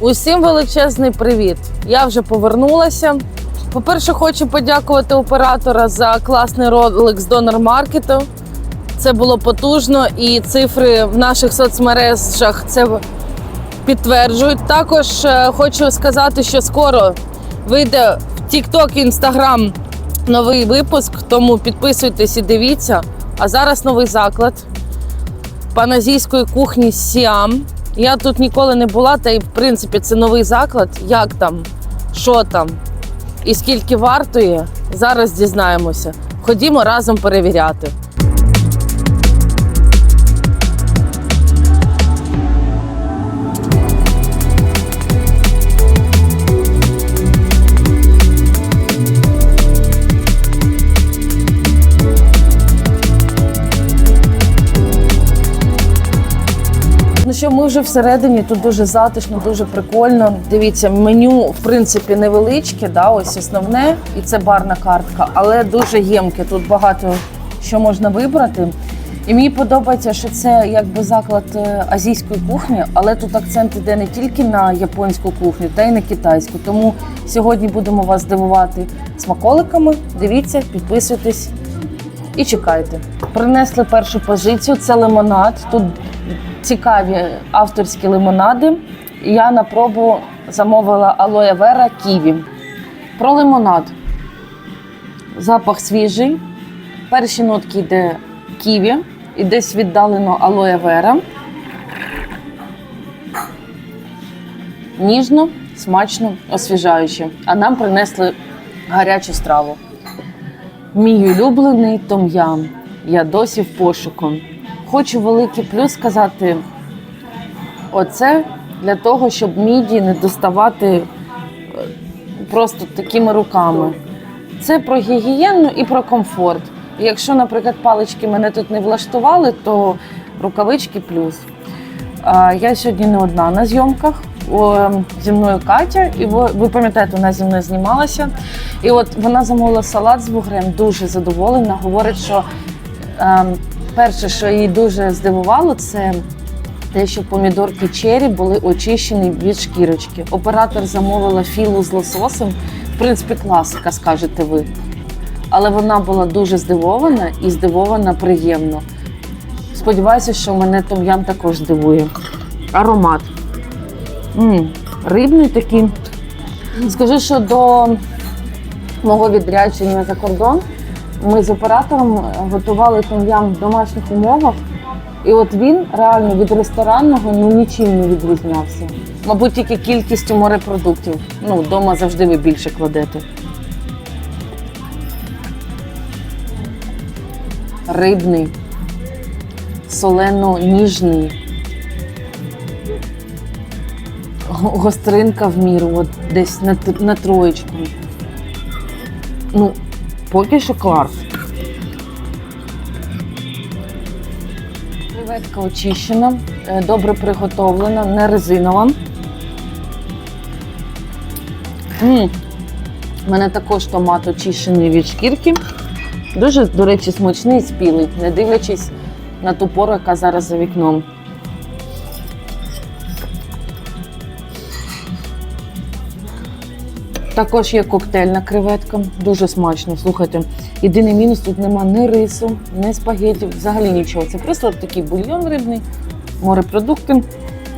Усім величезний привіт! Я вже повернулася. По-перше, хочу подякувати оператора за класний ролик з донор маркету. Це було потужно, і цифри в наших соцмережах це підтверджують. Також е, хочу сказати, що скоро вийде в TikTok і Instagram новий випуск, тому підписуйтесь і дивіться. А зараз новий заклад паназійської кухні Сіам. Я тут ніколи не була, та й в принципі це новий заклад. Як там, що там і скільки вартує, зараз дізнаємося. Ходімо разом перевіряти. Ми вже всередині, тут дуже затишно, дуже прикольно. Дивіться, меню в принципі невеличке, да, ось основне, і це барна картка, але дуже ємке. Тут багато що можна вибрати. І мені подобається, що це якби заклад е, азійської кухні, але тут акцент іде не тільки на японську кухню, та й на китайську. Тому сьогодні будемо вас здивувати смаколиками. Дивіться, підписуйтесь і чекайте. Принесли першу позицію. Це лимонад. Тут цікаві авторські лимонади. Я на пробу замовила алоє вера ківі. Про лимонад. Запах свіжий. Перші нотки йде ківі і десь віддалено алоє вера. Ніжно, смачно, освіжаюче. А нам принесли гарячу страву. Мій улюблений том'ям. Я досі в пошуку. Хочу великий плюс сказати: оце для того, щоб міді не доставати е, просто такими руками. Це про гігієну і про комфорт. Якщо, наприклад, палички мене тут не влаштували, то рукавички плюс. Я сьогодні не одна на зйомках. Зі мною Катя, і ви, пам'ятаєте, вона зі мною знімалася. І от вона замовила салат з вугрем, дуже задоволена. Говорить, що е, перше, що її дуже здивувало, це те, що помідорки чері були очищені від шкірочки. Оператор замовила філу з лососем. В принципі, класика, скажете ви. Але вона була дуже здивована і здивована приємно. Сподіваюся, що мене том'ям також здивує. Аромат. м рибний такий. Скажу, що до мого відрядження за кордон ми з оператором готували том'ям в домашніх умовах. І от він реально від ресторанного ну нічим не відрізнявся. Мабуть, тільки кількістю морепродуктів. Ну, вдома завжди ви більше кладете. Рибний, солено-ніжний. Го- Гостринка в міру, от десь на, на троєчку. Ну, поки що клас. Креветка очищена, е, добре приготовлена, не резинова. М, У мене також томат очищений від шкірки. Дуже, до речі, смачний і спілий, не дивлячись на ту пору, яка зараз за вікном. Також є коктейльна креветка, дуже смачно. Слухайте, єдиний мінус тут нема ні рису, ні спагетті, взагалі нічого. Це просто такий бульйон рибний, морепродукти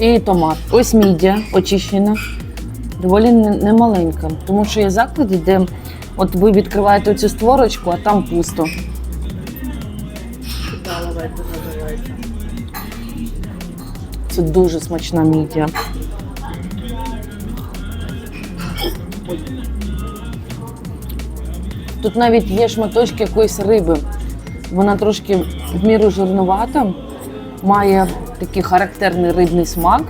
і томат. Ось мідія очищена, доволі немаленька, тому що є заклади, де от ви відкриваєте цю створочку, а там пусто. Це дуже смачна мідія. Тут навіть є шматочки якоїсь риби. Вона трошки в міру жирнувата, має такий характерний рибний смак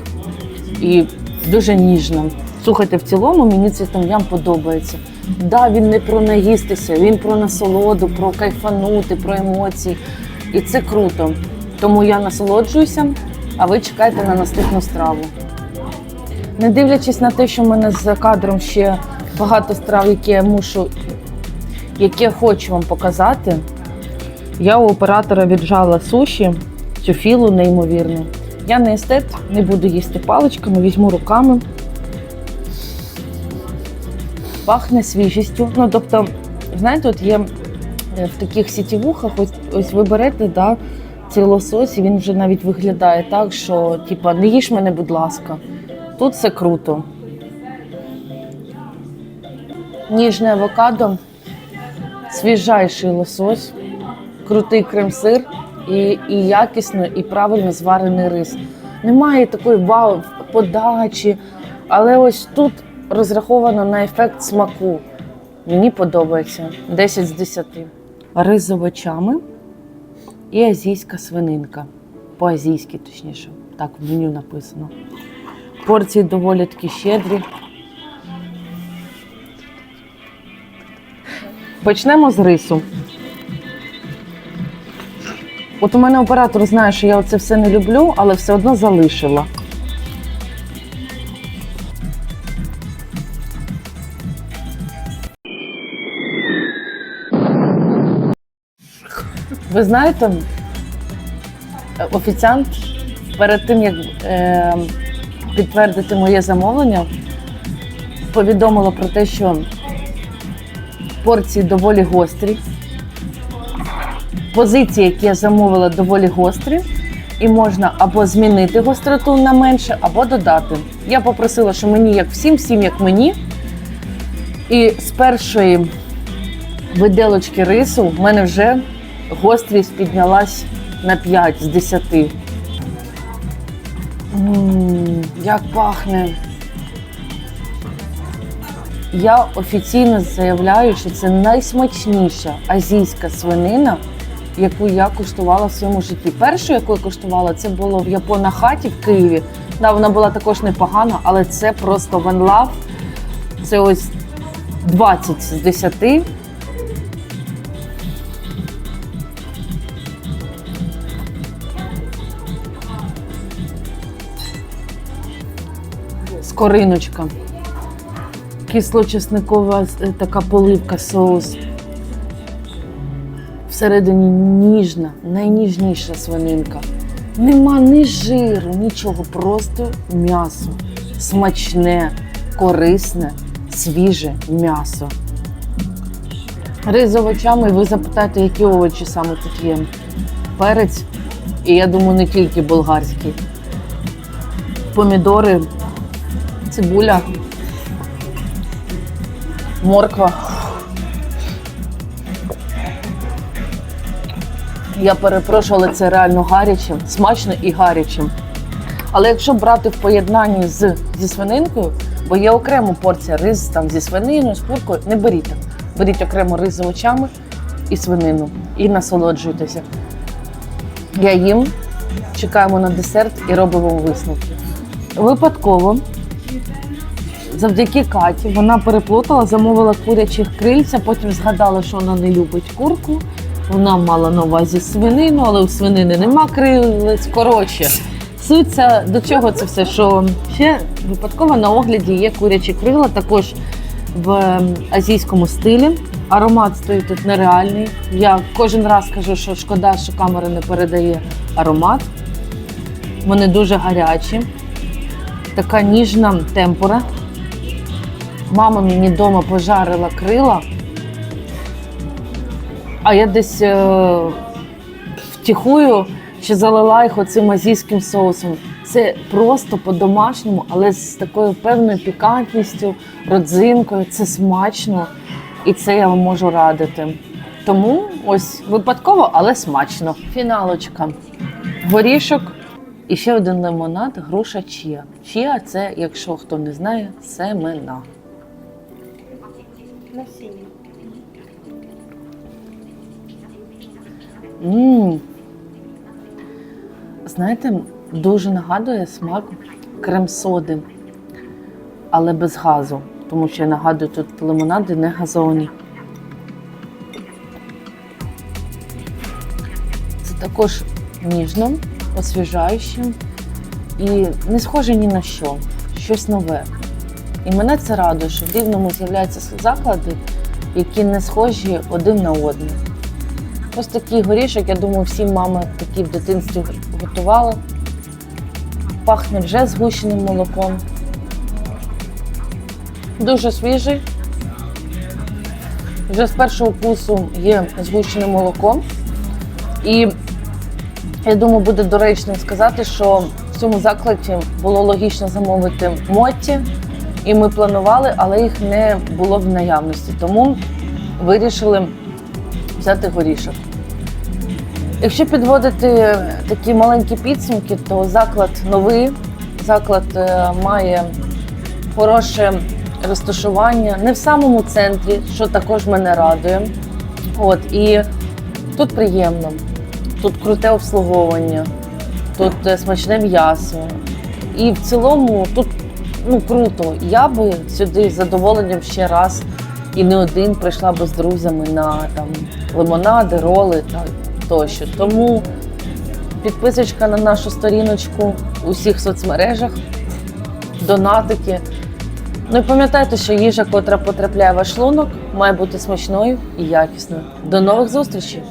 і дуже ніжна. Слухайте, в цілому мені цей том'ям подобається. Да, він не про наїстися, він про насолоду, про кайфанути, про емоції. І це круто. Тому я насолоджуюся, а ви чекайте на наступну страву. Не дивлячись на те, що в мене за кадром ще багато страв, які я мушу, які я хочу вам показати. Я у оператора віджала суші, цю філу неймовірну. Я не естет, не буду їсти паличками, візьму руками. пахне свіжістю. Ну, тобто, знаєте, от є е, в таких сітівухах, ось, ось ви берете, да, цей лосось, і він вже навіть виглядає так, що типа, не їж мене, будь ласка. Тут все круто. Ніжне авокадо, свіжайший лосось, крутий крем-сир і, і якісно, і правильно зварений рис. Немає такої вау подачі, але ось тут розраховано на ефект смаку. Мені подобається 10 з 10. Рис з овочами і азійська свининка. По-азійськи, точніше, так в меню написано. Порції доволі таки щедрі. Почнемо з рису. От у мене оператор знає, що я це все не люблю, але все одно залишила. Ви знаєте, офіціант перед тим, як е, підтвердити моє замовлення, повідомила про те, що порції доволі гострі. Позиції, які я замовила, доволі гострі, і можна або змінити гостроту на менше, або додати. Я попросила, що мені як всім, всім як мені. І з першої виделочки рису в мене вже гострість піднялась на 5 з 10. Мм, як пахне. Я офіційно заявляю, що це найсмачніша азійська свинина, яку я куштувала в своєму житті. Першу, яку я куштувала, це було в Япона хаті в Києві. Да, вона була також непогана, але це просто one love. Це ось 20 з 10. Скориночка. Кисло-чесникова е, така поливка соус. Всередині ніжна, найніжніша свининка. Нема ні жиру, нічого, просто м'ясо. Смачне, корисне, свіже м'ясо. Рис з овочами, ви запитаєте, які овочі саме тут є. Перець, і я думаю, не тільки болгарський. Помідори, цибуля, морква. Я перепрошую, але це реально гаряче, смачно і гаряче. Але якщо брати в поєднанні з, зі свининкою, бо є окремо порція рис там, зі свининою, з куркою, не беріть. Беріть окремо рис з овочами і свинину і насолоджуйтеся. Я їм, чекаємо на десерт і робимо висновки. Випадково завдяки Каті вона переплутала, замовила курячих крильця, потім згадала, що вона не любить курку. Вона мала на увазі свинину, але у свинини нема крилець. Коротше, суть до чого це все? Що ще випадково на огляді є курячі крила, також в ем, азійському стилі. Аромат стоїть тут нереальний. Я кожен раз кажу, що шкода, що камера не передає аромат. Вони дуже гарячі. Така ніжна темпура. Мама мені вдома пожарила крила, а я десь е, втіхую ще залила їх оцим азійським соусом. Це просто по-домашньому, але з такою певною пікантністю, родзинкою. Це смачно і це я вам можу радити. Тому ось випадково, але смачно. Фіналочка. Горішок і ще один лимонад, груша чія. Чія це, якщо хто не знає, семена. Насіння. Мм. Знаєте, дуже нагадує смак крем-соди, але без газу. Тому що я нагадую, тут лимонади не газовані. Це також ніжно, освіжаюче і не схоже ні на що, щось нове. І мене це радує, що в Рівному з'являються заклади, які не схожі один на один. Ось такий горішок, я думаю, всі мами такі в дитинстві готували. Пахне вже згущеним молоком. Дуже свіжий, Вже з першого курсу є згущене молоко. І я думаю, буде доречним сказати, що в цьому закладі було логічно замовити моті, і ми планували, але їх не було в наявності. Тому вирішили взяти горішок. Якщо підводити такі маленькі підсумки, то заклад новий, заклад е, має хороше розташування, не в самому центрі, що також мене радує. От і тут приємно, тут круте обслуговування, тут е, смачне м'ясо. І в цілому тут ну круто. Я би сюди з задоволенням ще раз і не один прийшла би з друзями на там лимонади, роли та тощо. Тому підписочка на нашу сторіночку у всіх соцмережах, донатики. Ну і пам'ятайте, що їжа, котра потрапляє в ваш шлунок, має бути смачною і якісною. До нових зустрічей!